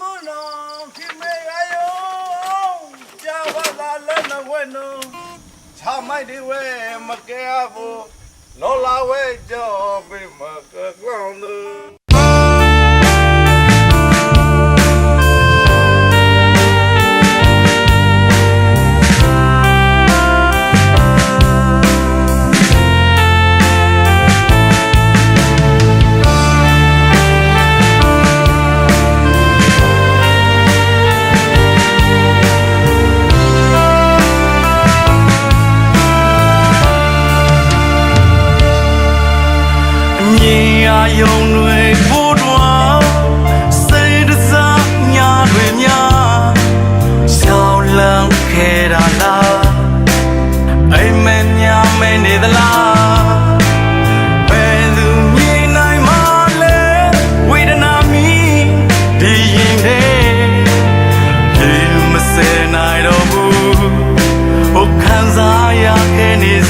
vámonos, que me gallo. Ya va la lana bueno. Chamay di we makeabo. No la we yo be makaklando. မြ ယုံတွေပို့တော်စိတ်တစားညာတွေများရှောင်းလန်းခဲ့တာလားအိမ်မက်ညာမဲနေသလားဘယ်သူမြင်နိုင်မလဲဝေဒနာမီဒီရင်တဲ့ဒီမစဲနိုင်တော့ဘူးဟိုခံစားရခဲ့နေစေ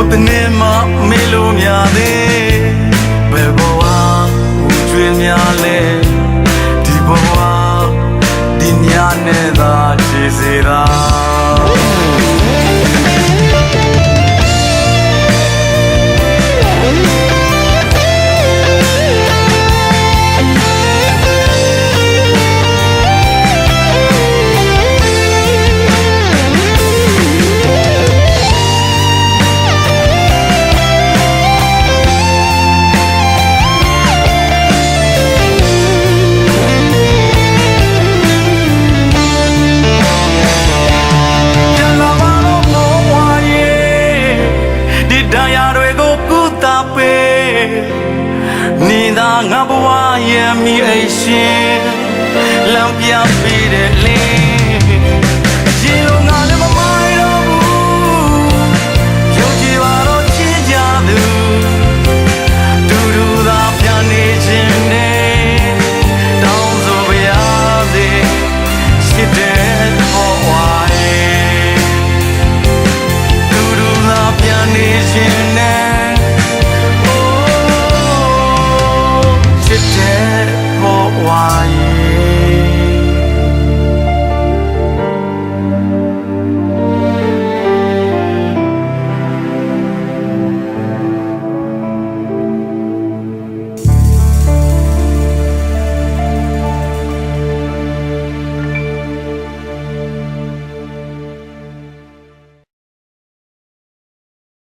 ဟုတ်တဲ့နေ့မှမေလို့များသေးဘယ်ဘဝကိုကျွေးများလဲဒီဘဝဒီညနဲ့သာခြေစေတာ နေသာငါဘဝရဲ့မိအိတ်ရှင်လမ်းပြပေးတဲ့လေး